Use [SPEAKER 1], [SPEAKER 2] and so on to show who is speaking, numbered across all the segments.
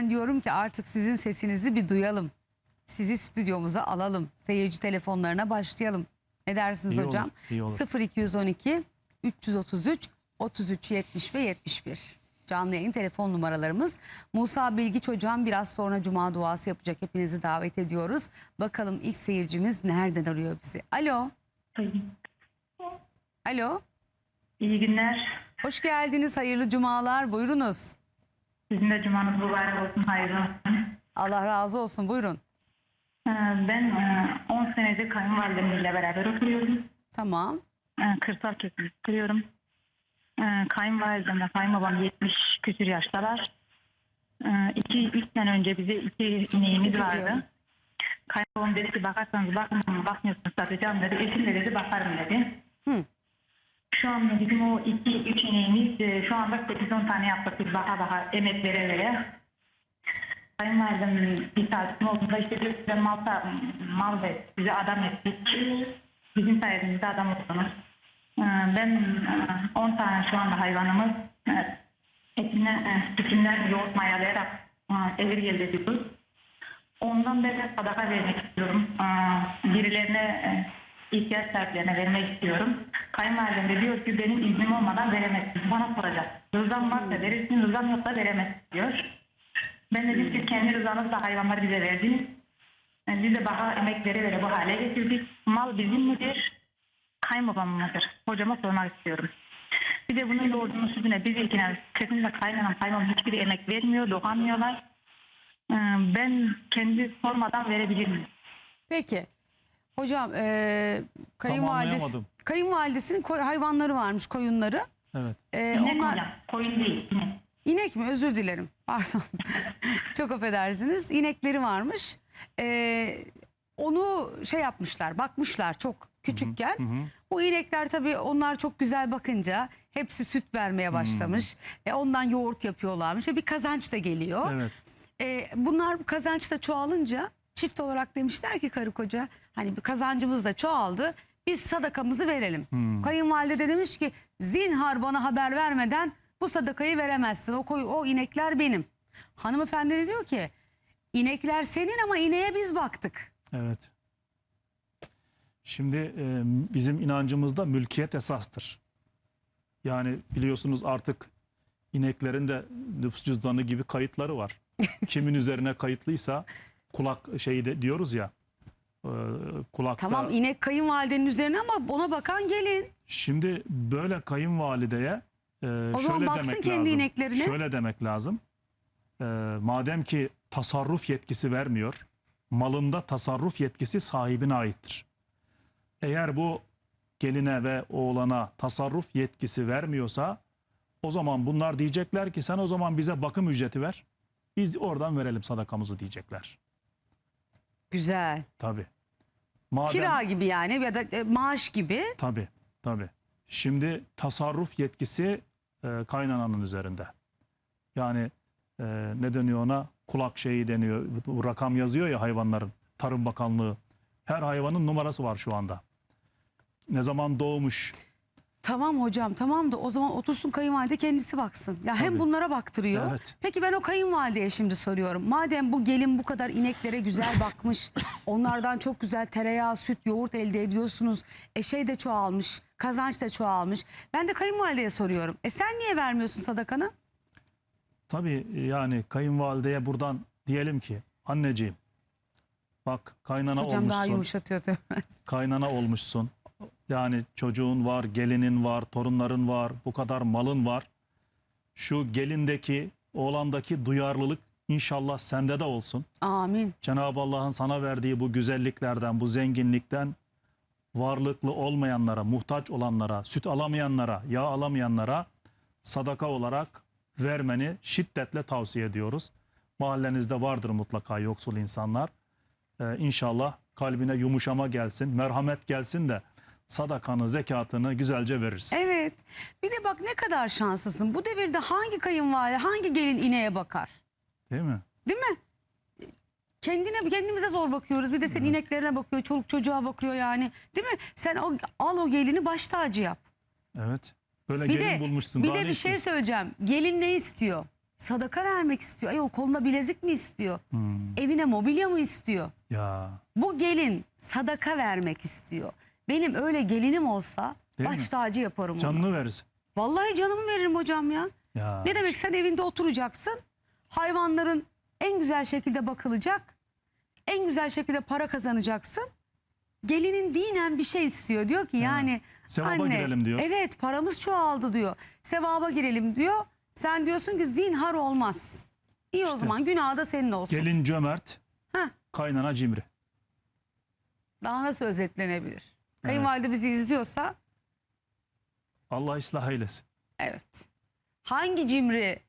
[SPEAKER 1] ben diyorum ki artık sizin sesinizi bir duyalım. Sizi stüdyomuza alalım. Seyirci telefonlarına başlayalım. Ne dersiniz
[SPEAKER 2] İyi
[SPEAKER 1] hocam?
[SPEAKER 2] olur, iyi olur.
[SPEAKER 1] 0212 333 33 70 ve 71. Canlı yayın telefon numaralarımız. Musa Bilgiç hocam biraz sonra cuma duası yapacak. Hepinizi davet ediyoruz. Bakalım ilk seyircimiz nereden arıyor bizi? Alo. Alo.
[SPEAKER 3] İyi günler.
[SPEAKER 1] Hoş geldiniz. Hayırlı cumalar. Buyurunuz.
[SPEAKER 3] Sizin de cumanız mübarek olsun. Hayırlı olsun.
[SPEAKER 1] Allah razı olsun. Buyurun.
[SPEAKER 3] Ee, Ben e, 10 senedir kayınvalidemle beraber oturuyorum.
[SPEAKER 1] Tamam.
[SPEAKER 3] Ee, Kırsal kesimde oturuyorum. Ee, Kayınvalidemle kayınbabam 70 küsür yaştalar. 2-3 sene önce bize iki ineğimiz vardı. Kayınbabam dedi ki bakarsanız bakın bakmıyorsunuz satacağım dedi. Eşim de dedi bakarım dedi.
[SPEAKER 1] Hı.
[SPEAKER 3] Şu anda bizim o 2-3 ineğimiz e, şu anda 8-10 tane yaptık biz baka baka emek vere vere. Kayınvalidem bir saatin olduğunda işte diyor size mal, mal ver, bize adam ettik. Bizim sayetimizde adam oldunuz. Ee, Ben e, 10 tane şu anda hayvanımız e, etinden, e, sütünden yoğurt mayalayarak e, evir ediyoruz. Ondan beri sadaka vermek istiyorum. Ee, Birilerine e, ihtiyaç sahiplerine vermek istiyorum. Kayınvalidem de diyor ki benim iznim olmadan veremezsin. Bana soracak. Rızam varsa verirsin, rızam yoksa veremezsin diyor. Ben de dedim ki kendi rızanızla hayvanları bize verdiniz. Yani biz de bana emek vere vere bu hale getirdik. Mal bizim midir? Kayınbabam mıdır? Hocama sormak istiyorum. Bir de bunun yoğurdunun sütüne biz ikna kesinlikle kaynanan kayınbabam hiçbir emek vermiyor, dokanmıyorlar. Ee, Ben kendi sormadan verebilir miyim?
[SPEAKER 1] Peki. Hocam e, kayınvalidesi,
[SPEAKER 2] anlayamadım.
[SPEAKER 1] kayınvalidesinin koy- hayvanları varmış koyunları.
[SPEAKER 2] Evet.
[SPEAKER 1] E,
[SPEAKER 3] İnek
[SPEAKER 1] onlar
[SPEAKER 3] hocam, koyun değil. inek.
[SPEAKER 1] inek mi? Özür dilerim. Pardon. Çok affedersiniz. İnekleri varmış. E, onu şey yapmışlar, bakmışlar çok küçükken. Bu inekler tabii onlar çok güzel bakınca hepsi süt vermeye başlamış. E, ondan yoğurt yapıyorlarmış. E, bir kazanç da geliyor.
[SPEAKER 2] Evet.
[SPEAKER 1] E, bunlar bu kazanç da çoğalınca çift olarak demişler ki karı koca hani bir kazancımız da çoğaldı. Biz sadakamızı verelim. Kayınvalide de demiş ki zinhar bana haber vermeden bu sadakayı veremezsin. O, koy, o inekler benim. Hanımefendi de diyor ki inekler senin ama ineğe biz baktık.
[SPEAKER 2] Evet. Şimdi e, bizim inancımızda mülkiyet esastır. Yani biliyorsunuz artık ineklerin de nüfus cüzdanı gibi kayıtları var. Kimin üzerine kayıtlıysa kulak şeyi de diyoruz ya. E, kulakta.
[SPEAKER 1] Tamam inek kayınvalidenin üzerine ama ona bakan gelin.
[SPEAKER 2] Şimdi böyle kayınvalideye e,
[SPEAKER 1] O
[SPEAKER 2] şöyle demek
[SPEAKER 1] kendi
[SPEAKER 2] lazım.
[SPEAKER 1] ineklerine.
[SPEAKER 2] Şöyle demek lazım. E, madem ki tasarruf yetkisi vermiyor, malında tasarruf yetkisi sahibine aittir. Eğer bu geline ve oğlana tasarruf yetkisi vermiyorsa o zaman bunlar diyecekler ki sen o zaman bize bakım ücreti ver. Biz oradan verelim sadakamızı diyecekler.
[SPEAKER 1] Güzel.
[SPEAKER 2] Tabii. Madem,
[SPEAKER 1] Kira gibi yani ya da e, maaş gibi.
[SPEAKER 2] Tabii, tabii. Şimdi tasarruf yetkisi e, kaynananın üzerinde. Yani e, ne deniyor ona? Kulak şeyi deniyor. Bu rakam yazıyor ya hayvanların. Tarım Bakanlığı. Her hayvanın numarası var şu anda. Ne zaman doğmuş?
[SPEAKER 1] Tamam hocam tamam da o zaman otursun kayınvalide kendisi baksın. Ya hem
[SPEAKER 2] Tabii.
[SPEAKER 1] bunlara baktırıyor.
[SPEAKER 2] Evet.
[SPEAKER 1] Peki ben o kayınvalideye şimdi soruyorum. Madem bu gelin bu kadar ineklere güzel bakmış. onlardan çok güzel tereyağı, süt, yoğurt elde ediyorsunuz. E şey de çoğalmış. Kazanç da çoğalmış. Ben de kayınvalideye soruyorum. E sen niye vermiyorsun sadakanı?
[SPEAKER 2] Tabii yani kayınvalideye buradan diyelim ki anneciğim bak kaynana
[SPEAKER 1] Hocam daha
[SPEAKER 2] olmuşsun.
[SPEAKER 1] yumuşatıyordu.
[SPEAKER 2] kaynana olmuşsun. Yani çocuğun var, gelinin var, torunların var, bu kadar malın var. Şu gelindeki, oğlandaki duyarlılık inşallah sende de olsun.
[SPEAKER 1] Amin.
[SPEAKER 2] Cenab-ı Allah'ın sana verdiği bu güzelliklerden, bu zenginlikten varlıklı olmayanlara, muhtaç olanlara, süt alamayanlara, yağ alamayanlara sadaka olarak vermeni şiddetle tavsiye ediyoruz. Mahallenizde vardır mutlaka yoksul insanlar. Ee, inşallah kalbine yumuşama gelsin, merhamet gelsin de sadakanı, zekatını güzelce verirsin.
[SPEAKER 1] Evet. Bir de bak ne kadar şanslısın. Bu devirde hangi kayınvalide, hangi gelin ineğe bakar?
[SPEAKER 2] Değil mi?
[SPEAKER 1] Değil mi? Kendine kendimize zor bakıyoruz. Bir de sen ineklerine bakıyor, çoluk çocuğa bakıyor yani. Değil mi? Sen o, al o gelini baş tacı yap.
[SPEAKER 2] Evet. Böyle
[SPEAKER 1] Bir
[SPEAKER 2] gelin
[SPEAKER 1] de
[SPEAKER 2] bulmuşsun.
[SPEAKER 1] bir
[SPEAKER 2] daha
[SPEAKER 1] de
[SPEAKER 2] ne
[SPEAKER 1] bir şey
[SPEAKER 2] istiyorsun?
[SPEAKER 1] söyleyeceğim. Gelin ne istiyor? sadaka vermek istiyor. Ay o koluna bilezik mi istiyor?
[SPEAKER 2] Hmm.
[SPEAKER 1] Evine mobilya mı istiyor?
[SPEAKER 2] Ya
[SPEAKER 1] Bu gelin sadaka vermek istiyor. Benim öyle gelinim olsa
[SPEAKER 2] Değil
[SPEAKER 1] baş
[SPEAKER 2] mi?
[SPEAKER 1] tacı yaparım onu.
[SPEAKER 2] canını verirsin.
[SPEAKER 1] Vallahi canımı veririm hocam ya.
[SPEAKER 2] Ya
[SPEAKER 1] Ne demek sen evinde oturacaksın. Hayvanların en güzel şekilde bakılacak. En güzel şekilde para kazanacaksın. Gelinin dinen bir şey istiyor. Diyor ki yani
[SPEAKER 2] Sevaba
[SPEAKER 1] anne
[SPEAKER 2] girelim diyor.
[SPEAKER 1] evet paramız çoğaldı diyor. Sevaba girelim diyor. Sen diyorsun ki zinhar olmaz. İyi o zaman günah da senin olsun.
[SPEAKER 2] Gelin cömert,
[SPEAKER 1] Heh,
[SPEAKER 2] kaynana cimri.
[SPEAKER 1] daha nasıl özetlenebilir? Kayınvalide bizi izliyorsa
[SPEAKER 2] Allah ıslah eylesin.
[SPEAKER 1] evet. Hangi cimri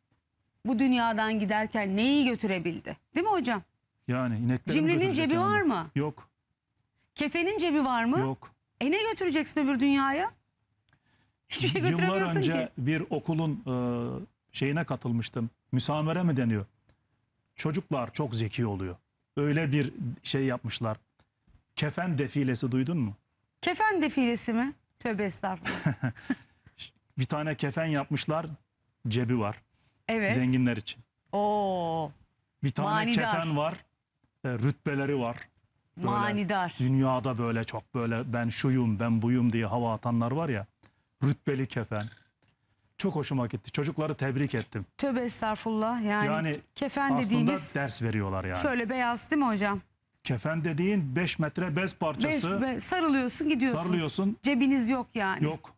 [SPEAKER 1] bu dünyadan giderken neyi götürebildi? Değil mi hocam?
[SPEAKER 2] Yani ineklerin
[SPEAKER 1] Cimrinin
[SPEAKER 2] götürecek
[SPEAKER 1] cebi
[SPEAKER 2] yani.
[SPEAKER 1] var mı?
[SPEAKER 2] Yok,
[SPEAKER 1] Kefenin cebi var mı?
[SPEAKER 2] yok.
[SPEAKER 1] E ne götüreceksin öbür dünyaya? Hiçbir şey
[SPEAKER 2] Yıllar
[SPEAKER 1] götüremiyorsun
[SPEAKER 2] önce
[SPEAKER 1] ki.
[SPEAKER 2] bir okulun e, şeyine katılmıştım. Müsamere mi deniyor? Çocuklar çok zeki oluyor. Öyle bir şey yapmışlar. Kefen defilesi duydun mu?
[SPEAKER 1] Kefen defilesi mi? Tövbe estağfurullah.
[SPEAKER 2] Bir tane kefen yapmışlar. Cebi var.
[SPEAKER 1] Evet.
[SPEAKER 2] Zenginler için.
[SPEAKER 1] Oo,
[SPEAKER 2] Bir tane
[SPEAKER 1] Manidar.
[SPEAKER 2] kefen var. e, rütbeleri var. Böyle
[SPEAKER 1] manidar.
[SPEAKER 2] Dünyada böyle çok böyle ben şuyum ben buyum diye hava atanlar var ya. Rütbeli kefen. Çok hoşuma gitti. Çocukları tebrik ettim.
[SPEAKER 1] Tövbe estağfurullah. Yani,
[SPEAKER 2] Yani
[SPEAKER 1] kefen dediğimiz
[SPEAKER 2] ders veriyorlar yani.
[SPEAKER 1] şöyle beyaz değil mi hocam?
[SPEAKER 2] Kefen dediğin 5 metre bez
[SPEAKER 1] Beş,
[SPEAKER 2] parçası.
[SPEAKER 1] be- sarılıyorsun gidiyorsun.
[SPEAKER 2] Sarılıyorsun.
[SPEAKER 1] Cebiniz yok yani.
[SPEAKER 2] Yok.